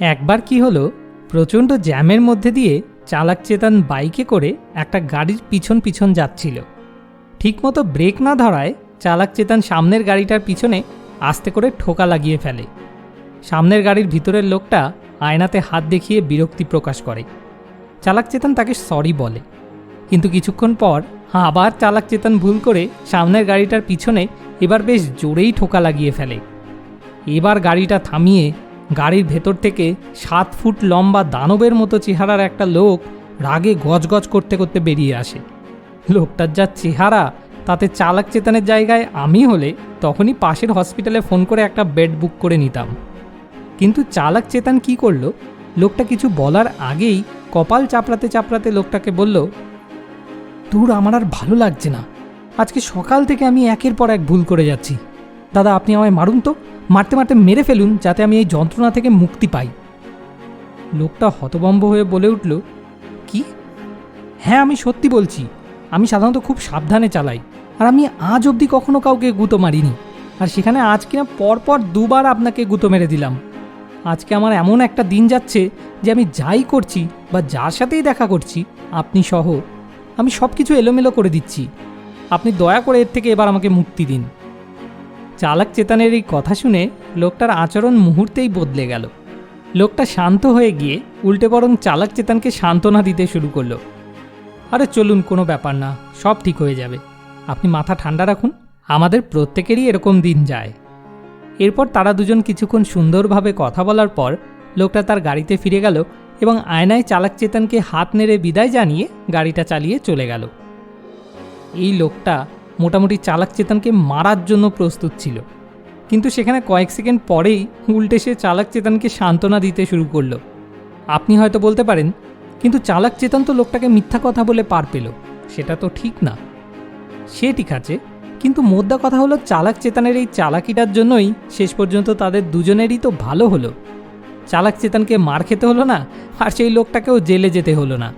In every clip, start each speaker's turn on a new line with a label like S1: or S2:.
S1: একবার কি হলো, প্রচণ্ড জ্যামের মধ্যে দিয়ে চালাক চেতন বাইকে করে একটা গাড়ির পিছন পিছন যাচ্ছিল। ঠিকমতো ব্রেক না ধরায় চালাক চেতন সামনের গাড়িটার পিছনে আস্তে করে ঠোকা লাগিয়ে ফেলে। সামনের গাড়ির ভিতরের লোকটা আয়নাতে হাত দেখিয়ে বিরক্তি প্রকাশ করে। চালাক চেতন তাকে সরি বলে। কিন্তু কিছুক্ষণ পর আবার চালাক চেতন ভুল করে সামনের গাড়িটার পিছনে এবার বেশ জোরেই ঠোকা লাগিয়ে ফেলে। এবার গাড়িটা থামিয়ে গাড়ির ভেতর থেকে সাত ফুট লম্বা দানবের মতো চেহারার একটা লোক রাগে গজগজ করতে করতে বেরিয়ে আসে। লোকটার যা চেহারা, তাতে চালাক চেতনের জায়গায় আমি হলে তখনই পাশের হসপিটালে ফোন করে একটা বেড বুক করে নিতাম। কিন্তু চালাক চেতন কি করল? লোকটা কিছু বলার আগেই কপাল চাপড়াতে চাপড়াতে লোকটাকে বলল দূর আমার আর ভালো লাগছে না। আজকে সকাল থেকে আমি একের পর এক ভুল করে যাচ্ছি। দাদা, আপনি আমায় মারুন তো। মারতে মারতে মেরে ফেলুন, যাতে আমি এই যন্ত্রণা থেকে মুক্তি পাই। লোকটা হতবম্ব হয়ে বলে উঠল, কি? হ্যাঁ আমি সত্যি বলছি, আমি সাধারণত খুব সাবধানে চালাই, আর আমি আজ অবধি কখনো কাউকে গুঁতো মারিনি। আর সেখানে আজ কিনা পরপর দুবার আপনাকে গুঁতো মেরে দিলাম। আজকে আমার এমন একটা দিন যাচ্ছে যে আমি যাই করছি বা যার সাথেই দেখা করছি, আপনি সহ, আমি সব কিছু এলোমেলো করে দিচ্ছি। আপনি দয়া করে এর থেকে এবার আমাকে মুক্তি দিন। চালাক চেতনের এই কথা শুনে লোকটার আচরণ মুহূর্তেই বদলে গেল। লোকটা শান্ত হয়ে গিয়ে উল্টে বরং চালাক চেতনকে সান্ত্বনা দিতে শুরু করল। আরে চলুন, কোনো ব্যাপার না, সব ঠিক হয়ে যাবে। আপনি মাথা ঠান্ডা রাখুন, আমাদের প্রত্যেকেরই এরকম দিন যায়। এরপর তারা দুজন কিছুক্ষণ সুন্দরভাবে কথা বলার পর লোকটা তার গাড়িতে ফিরে গেল এবং আয়নায় চালাক চেতনকে হাত নেড়ে বিদায় জানিয়ে গাড়িটা চালিয়ে চলে গেল। এই লোকটা মোটামুটি চালাক চেতনকে মারার জন্য প্রস্তুত ছিল। কিন্তু সেখানে কয়েক সেকেন্ড পরেই উল্টে সে চালাক চেতনকে সান্ত্বনা দিতে শুরু করল। আপনি হয়তো বলতে পারেন, কিন্তু চালাক চেতন তো লোকটাকে মিথ্যা কথা বলে পার পেল। সেটা তো ঠিক না। সে ঠিক আছে, কিন্তু মোদ্দা কথা হলো চালাক চেতনের এই চালাকিটার জন্যই শেষ পর্যন্ত তাদের দুজনেরই তো ভালো হলো। চালাক চেতনকে মার খেতে হলো না, আর সেই লোকটাকেও জেলে যেতে হলো না।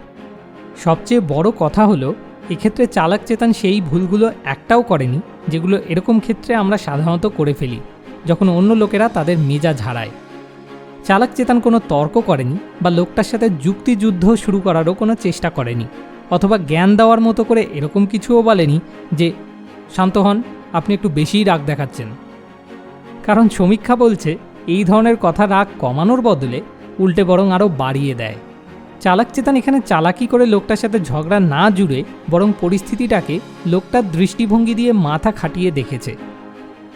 S1: সবচেয়ে বড় কথা হলো এক্ষেত্রে চালাক চেতন সেই ভুলগুলো একটাও করেনি, যেগুলো এরকম ক্ষেত্রে আমরা সাধারণত করে ফেলি, যখন অন্য লোকেরা তাদের মেজাজ হারায়। চালাক চেতন কোনো তর্ক করেনি বা লোকটার সাথে যুক্তিযুদ্ধ শুরু করারও কোনো চেষ্টা করেনি, অথবা জ্ঞান দেওয়ার মতো করে এরকম কিছুও বলেনি যে, শান্ত হন, আপনি একটু বেশিই রাগ দেখাচ্ছেন। কারণ সমীক্ষা বলছে, এই ধরনের কথা রাগ কমানোর বদলে উল্টে বরং আরও বাড়িয়ে দেয়। চালাক চেতন এখানে চালাকি করে লোকটার সাথে ঝগড়া না জুড়ে বরং পরিস্থিতিটাকে লোকটার দৃষ্টিভঙ্গি দিয়ে মাথা খাটিয়ে দেখেছে।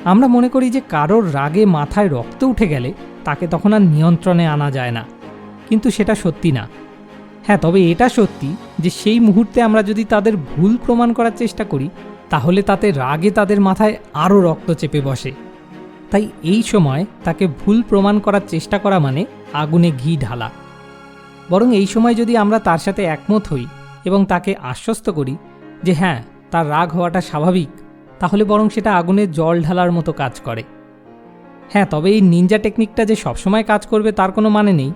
S1: আমরা মনে করি যে কারোর রাগে মাথায় রক্ত উঠে গেলে তাকে তখন আর নিয়ন্ত্রণে আনা যায় না। কিন্তু সেটা সত্যি না। হ্যাঁ তবে এটা সত্যি যে সেই মুহূর্তে আমরা যদি তাদের ভুল প্রমাণ করার চেষ্টা করি, তাহলে তাতে রাগে তাদের মাথায় আরও রক্ত চেপে বসে। তাই এই সময় তাকে ভুল প্রমাণ করার চেষ্টা করা মানে আগুনে ঘি ঢালা। বরং এই সময় যদি আমরা তার সাথে একমত হই এবং তাকে আশ্বস্ত করি যে হ্যাঁ তার রাগ হওয়াটা স্বাভাবিক, তাহলে বরং সেটা আগুনে জল ঢালার মতো কাজ করে। হ্যাঁ তবে এই নিনজা টেকনিকটা যে সবসময় কাজ করবে তার কোনো মানে নেই।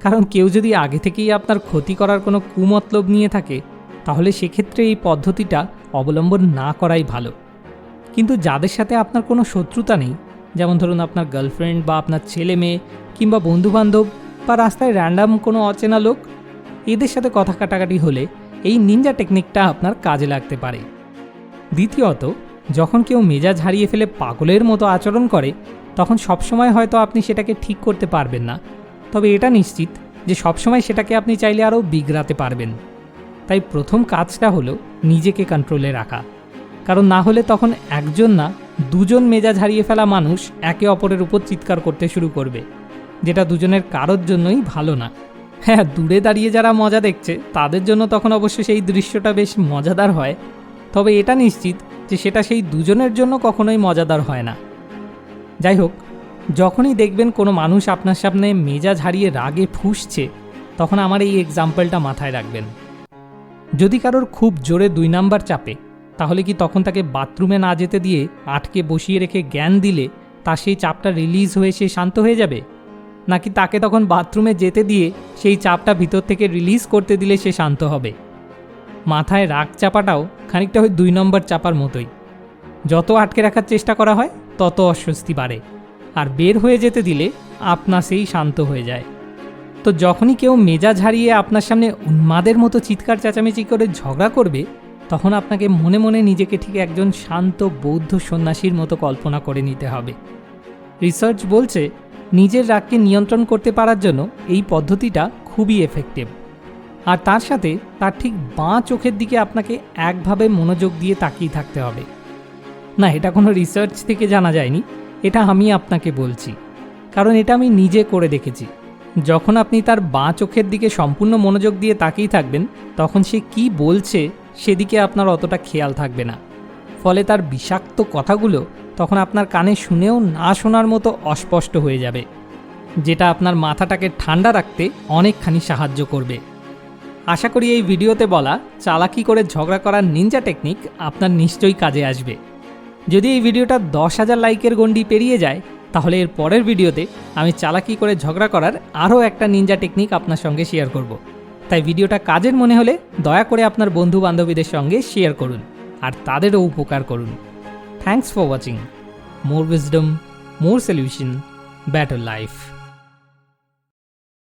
S1: কারণ কেউ যদি আগে থেকেই আপনার ক্ষতি করার কোনো কুমতলব নিয়ে থাকে, তাহলে সেক্ষেত্রে এই পদ্ধতিটা অবলম্বন না করাই ভালো। কিন্তু যাদের সাথে আপনার কোনো শত্রুতা নেই, যেমন ধরুন আপনার গার্লফ্রেন্ড বা আপনার ছেলে মেয়ে কিংবা বন্ধুবান্ধব বা রাস্তায় র্যান্ডাম কোনো অচেনা লোক? এদের সাথে কথা কাটাকাটি হলে এই নিনজা টেকনিকটা আপনার কাজে লাগতে পারে। দ্বিতীয়ত, যখন কেউ মেজাজ হারিয়ে ফেলে পাগলের মতো আচরণ করে, তখন সবসময় হয়তো আপনি সেটাকে ঠিক করতে পারবেন না। তবে এটা নিশ্চিত যে সবসময় সেটাকে আপনি চাইলে আরও বিগড়াতে পারবেন। তাই প্রথম কাজটা হলো নিজেকে কন্ট্রোলে রাখা। কারণ না হলে তখন একজন না, দুজন মেজাজ হারিয়ে ফেলা মানুষ একে অপরের উপর চিৎকার করতে শুরু করবে। যেটা দুজনের কারোর জন্যই ভালো না। হ্যাঁ দূরে দাঁড়িয়ে যারা মজা দেখছে, তাদের জন্য তখন অবশ্য সেই দৃশ্যটা বেশ মজাদার হয়। তবে এটা নিশ্চিত যে সেটা সেই দুজনের জন্য কখনোই মজাদার হয় না। যাই হোক, যখনই দেখবেন কোনো মানুষ আপনার সামনে মেজাজ হারিয়ে রাগে ফুসছে, তখন আমার এই এক্সাম্পলটা মাথায় রাখবেন। যদি কারোর খুব জোরে দুই নাম্বার চাপে, তাহলে কি তখন তাকে বাথরুমে না যেতে দিয়ে আটকে বসিয়ে রেখে জ্ঞান দিলে তার সেই চাপটা রিলিজ হয়ে সে শান্ত হয়ে যাবে? নাকি তাকে তখন বাথরুমে যেতে দিয়ে সেই চাপটা ভিতর থেকে রিলিজ করতে দিলে সে শান্ত হবে। মাথায় রাগ চাপাটাও খানিকটা ওই দুই নম্বর চাপার মতোই। যত আটকে রাখার চেষ্টা করা হয়, তত অস্বস্তি বাড়ে। আর বের হয়ে যেতে দিলে আপনা সেই শান্ত হয়ে যায়। তো যখনই কেউ মেজাজ হারিয়ে আপনার সামনে উন্মাদের মতো চিৎকার, চেঁচামেচি করে ঝগড়া করবে, তখন আপনাকে মনে মনে নিজেকে ঠিক একজন শান্ত, বৌদ্ধ সন্ন্যাসীর মতো কল্পনা করে নিতে হবে। রিসার্চ বলছে নিজের রাগকে নিয়ন্ত্রণ করতে পারার জন্য এই পদ্ধতিটা খুবই এফেক্টিভ আর তার সাথে তার ঠিক বাঁ চোখের দিকে আপনাকে একভাবে মনোযোগ দিয়ে তাকিয়ে থাকতে হবে। না, এটা কোনো রিসার্চ থেকে জানা যায়নি। এটা আমি আপনাকে বলছি। কারণ এটা আমি নিজে করে দেখেছি। যখন আপনি তার বাঁ চোখের দিকে সম্পূর্ণ মনোযোগ দিয়ে তাকিয়ে থাকবেন, তখন সে কি বলছে সেদিকে আপনার অতটা খেয়াল থাকবে না। ফলে তার বিষাক্ত কথাগুলো তখন আপনার কানে শুনেও না শোনার মতো অস্পষ্ট হয়ে যাবে। যেটা আপনার মাথাটাকে ঠান্ডা রাখতে অনেকখানি সাহায্য করবে। আশা করি এই ভিডিওতে বলা চালাকি করে ঝগড়া করার নিনজা টেকনিক আপনার নিশ্চয়ই কাজে আসবে। যদি এই ভিডিওটা দশ হাজার লাইকের গণ্ডি পেরিয়ে যায়, তাহলে এর পরের ভিডিওতে আমি চালাকি করে ঝগড়া করার আরও একটা নিনজা টেকনিক আপনার সঙ্গে শেয়ার করব। তাই ভিডিওটা কাজের মনে হলে দয়া করে আপনার বন্ধু বান্ধবীদের সঙ্গে শেয়ার করুন আর তাদেরও উপকার করুন। Thanks for watching. More wisdom, more solution, better life.